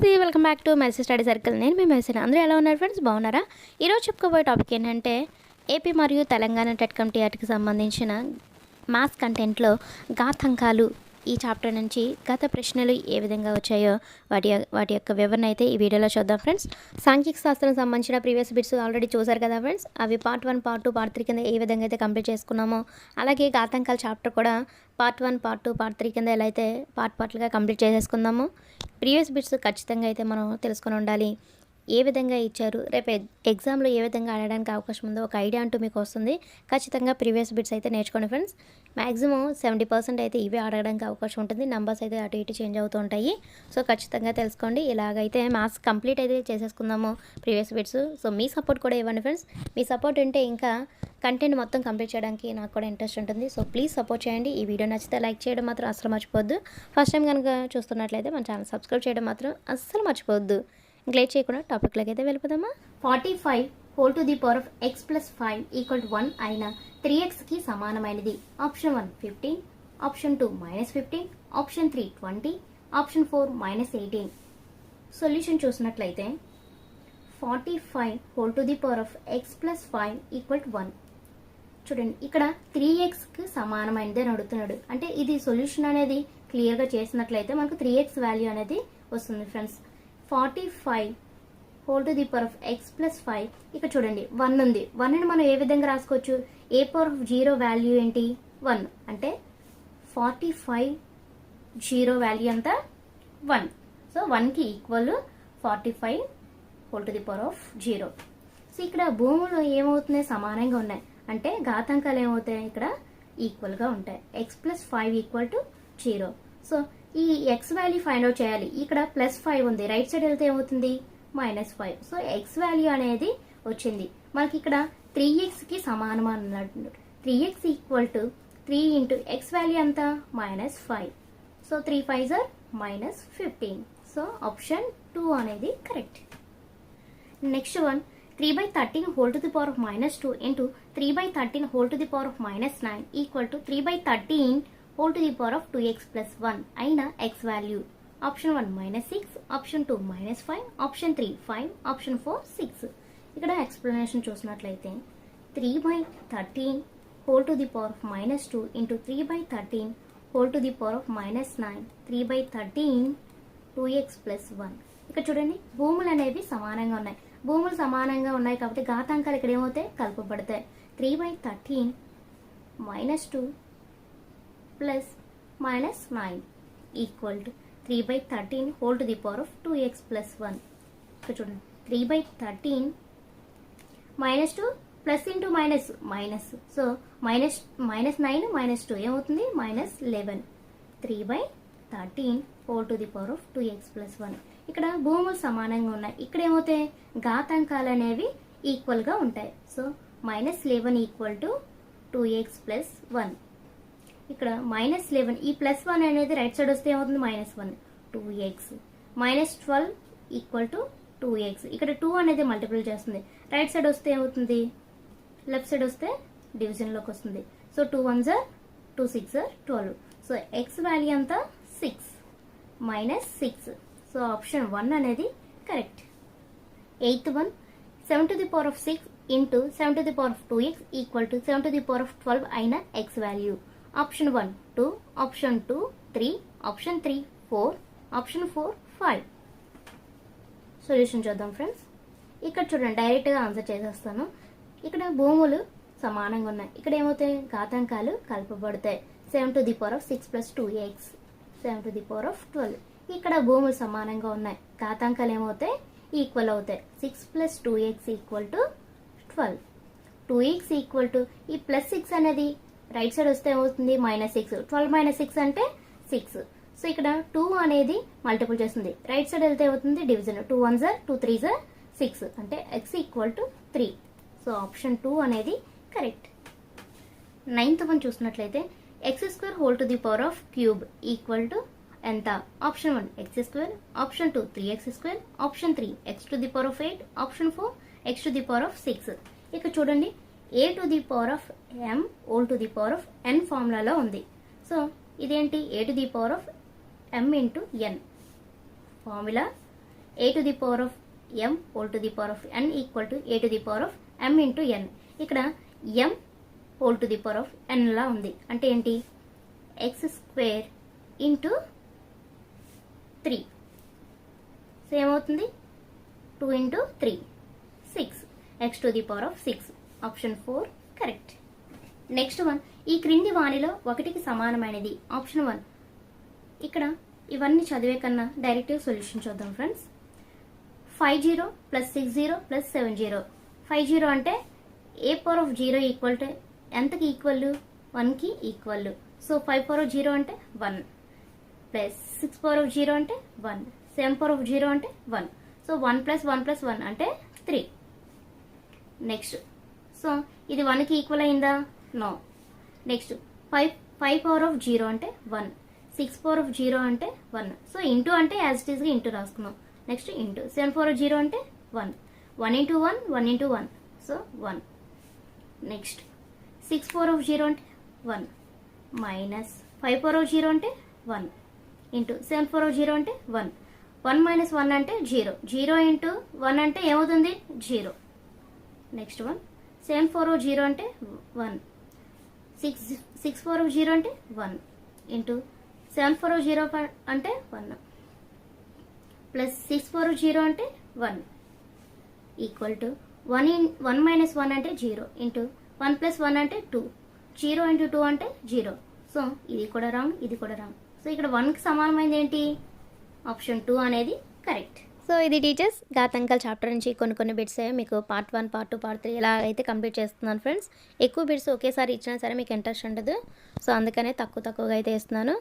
నమస్తే welcome back to message study circle. నేను మీ మెసేజ్ అందరూ ఎలా ఉన్నారు ఫ్రెండ్స్? బాగున్నారా? ఈరోజు చెప్పుకోబోయే టాపిక్ ఏంటంటే ఏపీ మరియు తెలంగాణ టెట్ కమిటీ వాటికి సంబంధించిన మాస్ కంటెంట్లో గాథంకాలు ఈ చాప్టర్ నుంచి గత ప్రశ్నలు ఏ విధంగా వచ్చాయో వాటి వాటి యొక్క వివరణ అయితే ఈ వీడియోలో చూద్దాం ఫ్రెండ్స్. సాంఘిక శాస్త్రం సంబంధించిన ప్రీవియస్ బిట్స్ ఆల్రెడీ చూసారు కదా ఫ్రెండ్స్. అవి part one part two part three కింద ఏ విధంగా అయితే కంప్లీట్ చేసుకున్నామో అలాగే గాతంకాల చాప్టర్ కూడా part one part two part three కింద ఎలా అయితే పార్ట్ పార్ట్లుగా కంప్లీట్ చేసేసుకుందాము ప్రీవియస్ బిట్స్ ఖచ్చితంగా అయితే మనం తెలుసుకొని ఉండాలి. ఏ విధంగా ఇచ్చారు? రేపు ఎగ్జామ్లో ఏ విధంగా ఆడడానికి అవకాశం ఉందో ఒక ఐడియా అంటూ మీకు వస్తుంది. ఖచ్చితంగా ప్రీవియస్ బిట్స్ అయితే నేర్చుకోండి ఫ్రెండ్స్. మ్యాక్సిమం సెవెంటీ పర్సెంట్ అయితే ఇవే ఆడడానికి అవకాశం ఉంటుంది. నంబర్స్ అయితే అటు ఇటు చేంజ్ అవుతూ ఉంటాయి. సో ఖచ్చితంగా తెలుసుకోండి. ఇలాగైతే మ్యాథ్స్ కంప్లీట్ అయితే చేసేసుకుందాము ప్రీవియస్ బిట్స్. సో మీ సపోర్ట్ కూడా ఇవ్వండి ఫ్రెండ్స్. మీ సపోర్ట్ ఉంటే ఇంకా కంటెంట్ మొత్తం కంప్లీట్ చేయడానికి నాకు కూడా ఇంట్రెస్ట్ ఉంటుంది. సో ప్లీజ్ సపోర్ట్ చేయండి. ఈ వీడియో నచ్చితే లైక్ చేయడం మాత్రం అసలు మర్చిపోవద్దు. ఫస్ట్ టైం కనుక చూస్తున్నట్లయితే మన ఛానల్ సబ్స్క్రైబ్ చేయడం మాత్రం అస్సలు మర్చిపోవద్దు. ఇంక లేట్ చేయకుండా టాపిక్లోకి అయితే వెళ్ళిపోదామా? Forty five whole to the power of x plus five equal to one అయిన త్రీ ఎక్స్కి సమానమైనది. Option one fifteen option two minus fifteen option three twenty option four minus eighteen. Solution చూసినట్లయితే forty five whole to the power of x plus five equal to one. చూడండి ఇక్కడ three ఎక్స్కి సమానమైనది అని అడుగుతున్నాడు. అంటే ఇది సొల్యూషన్ అనేది క్లియర్గా చేసినట్లయితే మనకు త్రీ ఎక్స్ వాల్యూ అనేది వస్తుంది friends. Forty five whole to the power of x plus five ఇక్కడ చూడండి వన్ ఉంది. వన్ అని మనం ఏ విధంగా రాసుకోవచ్చు? A power of zero value ఏంటి? వన్ అంటే ఫార్టీ ఫైవ్ జీరో వాల్యూ అంతా వన్ సో వన్కి equal forty five whole to the power of zero so ఇక్కడ భూములు ఏమవుతున్నాయి? సమానంగా ఉన్నాయి. అంటే ఘాతాంకాలు ఏమవుతాయి? ఇక్కడ ఈక్వల్గా ఉంటాయి. X plus five equal to zero so ఈ ఎక్స్ వాల్యూ ఫైండ్ అవుట్ చేయాలి. ఇక్కడ ప్లస్ ఫైవ్ ఉంది. రైట్ సైడ్ వెళ్తే ఏమవుతుంది? Minus five so x value అనేది వచ్చింది. మనకి ఇక్కడ త్రీ ఎక్స్కి సమానం అన్నట్టు. Three x equal to three into x value ఎంత? Minus five so three five sir minus fifteen so option two అనేది correct next one three by thirteen whole to the power of minus two into three by thirteen whole to the power of minus nine equal to three by thirteen whole to the power of two x plus one అయిన x value option one minus six option two minus five option three five option four six ఇక్కడ explanation చూసినట్లయితే three by thirteen whole to the power of minus two into three by thirteen whole to the power of minus nine three by thirteen two x plus one ఇక్కడ చూడండి భూములు అనేవి సమానంగా ఉన్నాయి. భూములు సమానంగా ఉన్నాయి కాబట్టి ఘాతాంకాలు ఇక్కడ ఏమవుతాయి? కలపబడతాయి. Three by thirteen minus two plus minus nine equal to three by thirteen whole to the power of two x plus one ఇక్కడ చూడండి three by thirteen minus two plus into minus minus so minus minus nine minus two ఏమవుతుంది? Minus eleven three by thirteen whole to the power of two x plus one ఇక్కడ భూములు సమానంగా ఉన్నాయి. ఇక్కడ ఏమవుతాయి? ఘాతాంకాలు అనేవి ఈక్వల్గా ఉంటాయి. So minus eleven equal to two x plus one ఇక్కడ మైనస్ లెవెన్ ఈ ప్లస్ వన్ అనేది రైట్ సైడ్ వస్తే ఏమవుతుంది? Minus one two x minus twelve equal to two x ఇక్కడ టూ అనేది మల్టిపుల్ చేస్తుంది. రైట్ సైడ్ వస్తే ఏమవుతుంది? లెఫ్ట్ సైడ్ వస్తే డివిజన్లోకి వస్తుంది. సో టూ వన్ జర్ టూ సిక్స్ జర్ ట్వెల్వ్ సో ఎక్స్ వాల్యూ అంతా six minus six so option one అనేది correct eighth one seven to the power of six into seven to the power of two x equal to seven to the power of twelve అయిన x value option one two option two three option three four option four five. Solution చూద్దాం friends. ఇక్కడ చూడండి డైరెక్ట్గా answer చేసేస్తాను. ఇక్కడ భూములు సమానంగా ఉన్నాయి. ఇక్కడ ఏమవుతాయి? ఘాతాంకాలు కలపబడతాయి. Seven to the power of six plus two x seven to the power of twelve ఇక్కడ భూములు సమానంగా ఉన్నాయి. ఘాతాంకాలు ఏమవుతాయి? ఈక్వల్ అవుతాయి. Six plus two x equal to twelve two x equal to ఈ ప్లస్ సిక్స్ అనేది రైట్ సైడ్ వస్తే ఏమవుతుంది? Minus six. Twelve minus six అంటే సిక్స్. సో ఇక్కడ టూ అనేది మల్టిపుల్ చేస్తుంది. రైట్ సైడ్ వెళ్తే ఏమవుతుంది? డివిజన్. టూ వన్ జర్ టూ త్రీ జర్ సిక్స్. అంటే x equal to three so option two అనేది కరెక్ట్. నైన్త్ వన్ చూసినట్లయితే x square whole to the power of cube equal to ఎంత? Option one x square option two three x square option three x to the power of eight option four x to the power of six ఇక చూడండి a to the power of m whole to the power of n ఫార్ములాలో ఉంది. So ఇదేంటి? A to the power of m into n formula a to the power of m whole to the power of n equal to a to the power of m into n ఇక్కడ m whole to the power of n లా ఉంది. అంటే ఏంటి? X square into three so ఏమవుతుంది? Two into three six x to the power of six option four correct. Next one ఈ క్రింది వాణిలో ఒకటికి సమానమైనది. Option one. ఇక్కడ ఇవన్నీ చదివే కన్నా డైరెక్ట్గా సొల్యూషన్ చూద్దాం friends. Five zero plus six zero plus seven zero. Five zero అంటే a power of zero equal to ఎంతకి ఈక్వల్? వన్కి equal. So five power of zero అంటే one. Plus six power of zero అంటే one. Seven power of zero అంటే one. So one plus one plus one అంటే three. Next. So ఇది వన్కి equal అయిందా? No next five five power of zero అంటే one six power of zero అంటే one so into అంటే as it ఈస్గా into రాసుకున్నాం next into seven power of zero అంటే one one into one one into one so one next six power of zero అంటే one minus five power of zero అంటే one into seven four of zero అంటే one one minus one అంటే zero zero into one అంటే ఏమవుతుంది? Zero next one seven four zero అంటే one. Six six four zero అంటే one into seven four zero అంటే one. Plus six four zero అంటే one. Equal to one in one minus one అంటే zero into one plus one అంటే two. Zero into two అంటే zero. So ఇది కూడా wrong ఇది కూడా రాంగ్. సో ఇక్కడ వన్కి సమానమైనది ఏంటి? ఆప్షన్ టూ అనేది కరెక్ట్. సో ఇది టీచర్స్ గాతంకల్ చాప్టర్ నుంచి కొన్ని కొన్ని బిట్స్ మీకు part one part two part three ఇలా అయితే కంప్లీట్ చేస్తున్నాను ఫ్రెండ్స్ ఎక్కువ బిట్స్ ఒకేసారి ఇచ్చినా సరే మీకు ఇంట్రెస్ట్ ఉండదు. సో అందుకనే తక్కువ తక్కువగా అయితే ఇస్తున్నాను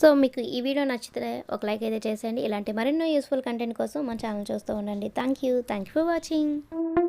సో మీకు ఈ వీడియో నచ్చితే ఒక లైక్ అయితే చేసేయండి. ఇలాంటి మరెన్నో యూస్ఫుల్ కంటెంట్ కోసం మన ఛానల్ చూస్తూ ఉండండి. Thank you thank you for watching